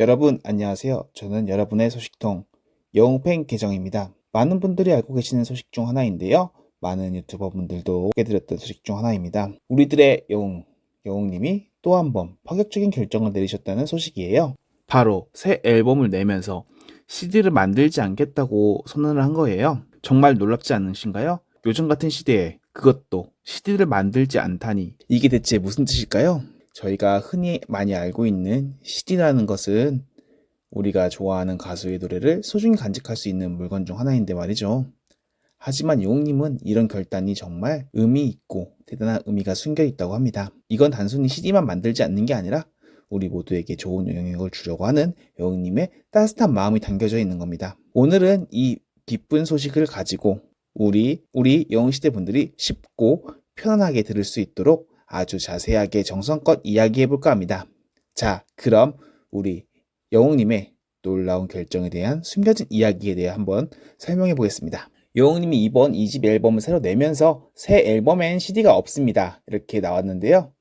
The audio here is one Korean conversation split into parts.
여러분 안녕하세요. 저는 여러분의 소식통 영웅팬 계정입니다. 많은 분들이 알고 계시는 소식 중 하나인데요. 많은 유튜버 분들도 소개드렸던 소식 중 하나입니다. 우리들의 영웅, 영웅님이 또 한 번 파격적인 결정을 내리셨다는 소식이에요. 바로 새 앨범을 내면서 CD를 만들지 않겠다고 선언을 한 거예요. 정말 놀랍지 않으신가요? 요즘 같은 시대에 그것도 CD를 만들지 않다니 이게 대체 무슨 뜻일까요? 저희가 흔히 많이 알고 있는 CD라는 것은 우리가 좋아하는 가수의 노래를 소중히 간직할 수 있는 물건 중 하나인데 말이죠. 하지만 용님은 이런 결단이 정말 의미 있고 대단한 의미가 숨겨 있다고 합니다. 이건 단순히 CD만 만들지 않는 게 아니라 우리 모두에게 좋은 영향력을 주려고 하는 영님의 따뜻한 마음이 담겨져 있는 겁니다. 오늘은 이 기쁜 소식을 가지고 우리 우리 영웅시대 분들이 쉽고 편안하게 들을 수 있도록 아주 자세하게 정성껏 이야기해 볼까 합니다. 자, 그럼 우리 영웅님의 놀라운 결정에 대한 숨겨진 이야기에 대해 한번 설명해 보겠습니다. 영웅님이 이번 2집 앨범을 새로 내면서 새 앨범엔 CD가 없습니다. 이렇게 나왔는데요.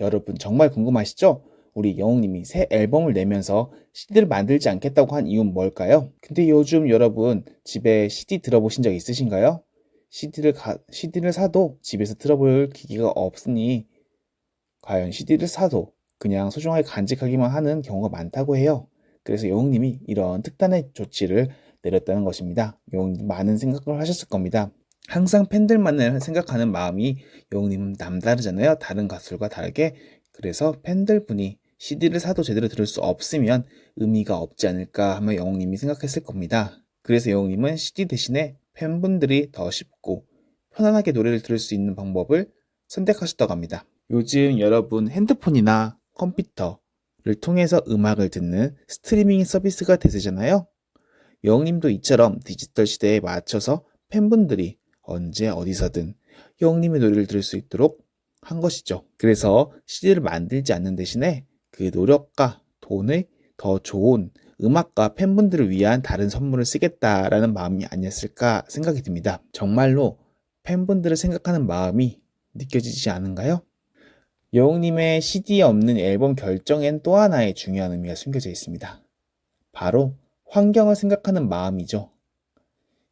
여러분 정말 궁금하시죠? 우리 영웅님이 새 앨범을 내면서 CD를 만들지 않겠다고 한 이유는 뭘까요? 근데 요즘 여러분 집에 CD 들어보신 적 있으신가요? CD를 가, CD를 사도 집에서 들어볼 기기가 없으니 과연 CD를 사도 그냥 소중하게 간직하기만 하는 경우가 많다고 해요. 그래서 영웅님이 이런 특단의 조치를 내렸다는 것입니다. 영웅님 많은 생각을 하셨을 겁니다. 항상 팬들만을 생각하는 마음이 영웅님은 남다르잖아요. 다른 가수들과 다르게. 그래서 팬들분이 CD를 사도 제대로 들을 수 없으면 의미가 없지 않을까 하며 영웅님이 생각했을 겁니다. 그래서 영웅님은 CD 대신에 팬분들이 더 쉽고 편안하게 노래를 들을 수 있는 방법을 선택하셨다고 합니다. 요즘 여러분 핸드폰이나 컴퓨터를 통해서 음악을 듣는 스트리밍 서비스가 대세잖아요. 영님도 이처럼 디지털 시대에 맞춰서 팬분들이 언제 어디서든 영님의 노래를 들을 수 있도록 한 것이죠. 그래서 CD를 만들지 않는 대신에 그 노력과 돈을 더 좋은 음악과 팬분들을 위한 다른 선물을 쓰겠다라는 마음이 아니었을까 생각이 듭니다. 정말로 팬분들을 생각하는 마음이 느껴지지 않은가요? 여웅님의 CD에 없는 앨범 결정엔 또 하나의 중요한 의미가 숨겨져 있습니다. 바로 환경을 생각하는 마음이죠.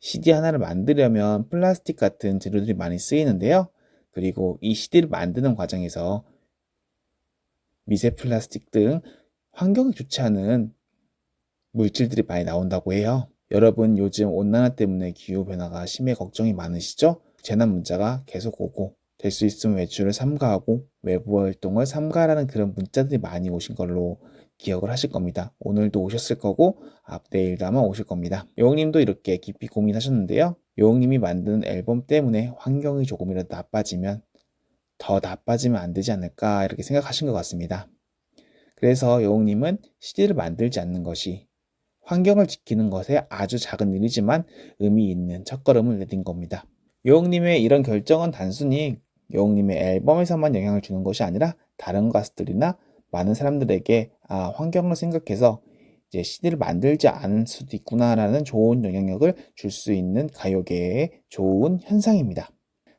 CD 하나를 만들려면 플라스틱 같은 재료들이 많이 쓰이는데요. 그리고 이 CD를 만드는 과정에서 미세 플라스틱 등 환경이 좋지 않은 물질들이 많이 나온다고 해요. 여러분 요즘 온난화 때문에 기후 변화가 심해 걱정이 많으시죠? 재난 문자가 계속 오고 될 수 있으면 외출을 삼가하고 외부 활동을 삼가라는 그런 문자들이 많이 오신 걸로 기억을 하실 겁니다. 오늘도 오셨을 거고 앞 내일도 아마 오실 겁니다. 요홍님도 이렇게 깊이 고민하셨는데요. 요홍님이 만드는 앨범 때문에 환경이 조금이라도 나빠지면 더 나빠지면 안 되지 않을까 이렇게 생각하신 것 같습니다. 그래서 요홍님은 CD를 만들지 않는 것이 환경을 지키는 것에 아주 작은 일이지만 의미 있는 첫걸음을 내딘 겁니다. 요홍님의 이런 결정은 단순히 요홍님의 앨범에서만 영향을 주는 것이 아니라 다른 가수들이나 많은 사람들에게 아, 환경을 생각해서 이제 CD를 만들지 않을 수도 있구나라는 좋은 영향력을 줄 수 있는 가요계의 좋은 현상입니다.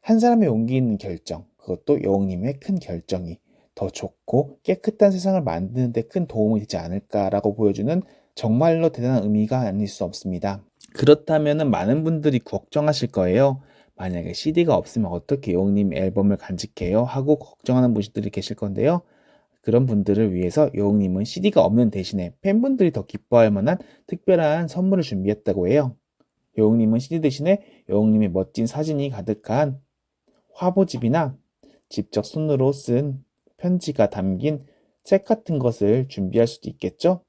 한 사람의 용기 있는 결정, 그것도 여웅님의 큰 결정이 더 좋고 깨끗한 세상을 만드는 데 큰 도움이 되지 않을까라고 보여주는 정말로 대단한 의미가 아닐 수 없습니다. 그렇다면 많은 분들이 걱정하실 거예요. 만약에 CD가 없으면 어떻게 여웅님 앨범을 간직해요? 하고 걱정하는 분들이 계실 건데요. 그런 분들을 위해서 여웅님은 CD가 없는 대신에 팬분들이 더 기뻐할 만한 특별한 선물을 준비했다고 해요. 여웅님은 CD 대신에 여웅님의 멋진 사진이 가득한 화보집이나 직접 손으로 쓴 편지가 담긴 책 같은 것을 준비할 수도 있겠죠?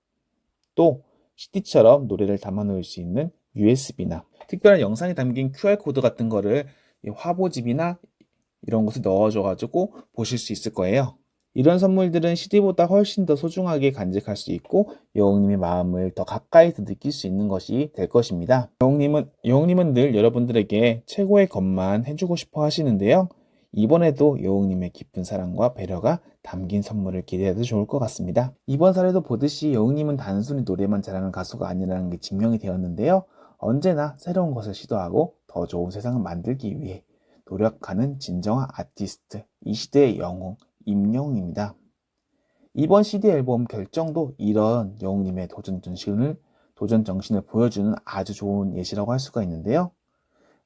또 CD처럼 노래를 담아 놓을 수 있는 USB나 특별한 영상이 담긴 QR코드 같은 거를 화보집이나 이런 곳에 넣어줘가지고 보실 수 있을 거예요. 이런 선물들은 CD보다 훨씬 더 소중하게 간직할 수 있고 여웅님의 마음을 더 가까이서 느낄 수 있는 것이 될 것입니다. 여웅님은 여웅님은 늘 여러분들에게 최고의 것만 해주고 싶어 하시는데요. 이번에도 여웅님의 깊은 사랑과 배려가 담긴 선물을 기대해도 좋을 것 같습니다. 이번 사례도 보듯이 여웅님은 단순히 노래만 잘하는 가수가 아니라는 게 증명이 되었는데요. 언제나 새로운 것을 시도하고 더 좋은 세상을 만들기 위해 노력하는 진정한 아티스트, 이 시대의 영웅, 임영웅입니다. 이번 CD 앨범 결정도 이런 영웅님의 도전 정신을 도전 정신을 보여주는 아주 좋은 예시라고 할 수가 있는데요.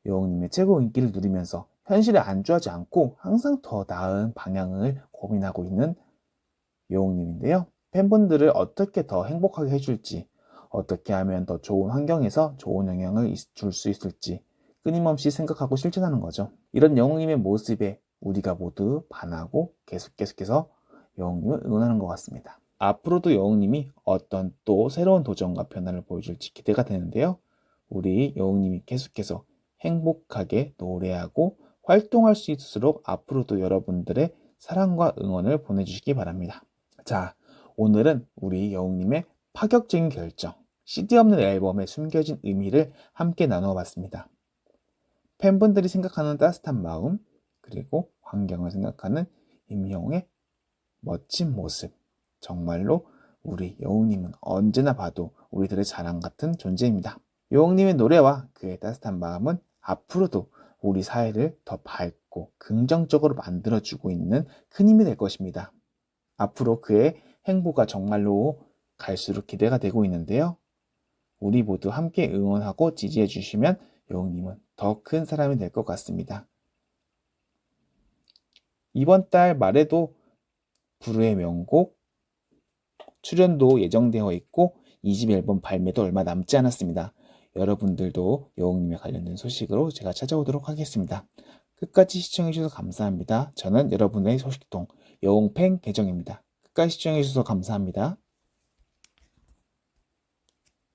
영웅님의 최고 인기를 누리면서 현실에 안주하지 않고 항상 더 나은 방향을 고민하고 있는 영웅님인데요. 팬분들을 어떻게 더 행복하게 해줄지, 어떻게 하면 더 좋은 환경에서 좋은 영향을 줄 수 있을지 끊임없이 생각하고 실천하는 거죠. 이런 영웅님의 모습에 우리가 모두 반하고 계속 계속해서 영웅님을 응원하는 것 같습니다. 앞으로도 영웅님이 어떤 또 새로운 도전과 변화를 보여줄지 기대가 되는데요. 우리 영웅님이 계속해서 행복하게 노래하고 활동할 수 있도록 앞으로도 여러분들의 사랑과 응원을 보내주시기 바랍니다. 자, 오늘은 우리 영웅님의 파격적인 결정, CD 없는 앨범에 숨겨진 의미를 함께 나누어 봤습니다. 팬분들이 생각하는 따뜻한 마음, 그리고 환경을 생각하는 임영웅의 멋진 모습. 정말로 우리 여웅님은 언제나 봐도 우리들의 자랑 같은 존재입니다. 여웅님의 노래와 그의 따뜻한 마음은 앞으로도 우리 사회를 더 밝고 긍정적으로 만들어주고 있는 큰 힘이 될 것입니다. 앞으로 그의 행보가 정말로 갈수록 기대가 되고 있는데요. 우리 모두 함께 응원하고 지지해 주시면 여웅님은 더 큰 사람이 될 것 같습니다. 이번 달 말에도 부르의 명곡 출연도 예정되어 있고 2집 앨범 발매도 얼마 남지 않았습니다. 여러분들도 여웅님에 관련된 소식으로 제가 찾아오도록 하겠습니다. 끝까지 시청해주셔서 감사합니다. 저는 여러분의 소식통 여웅팬 계정입니다. 끝까지 시청해주셔서 감사합니다.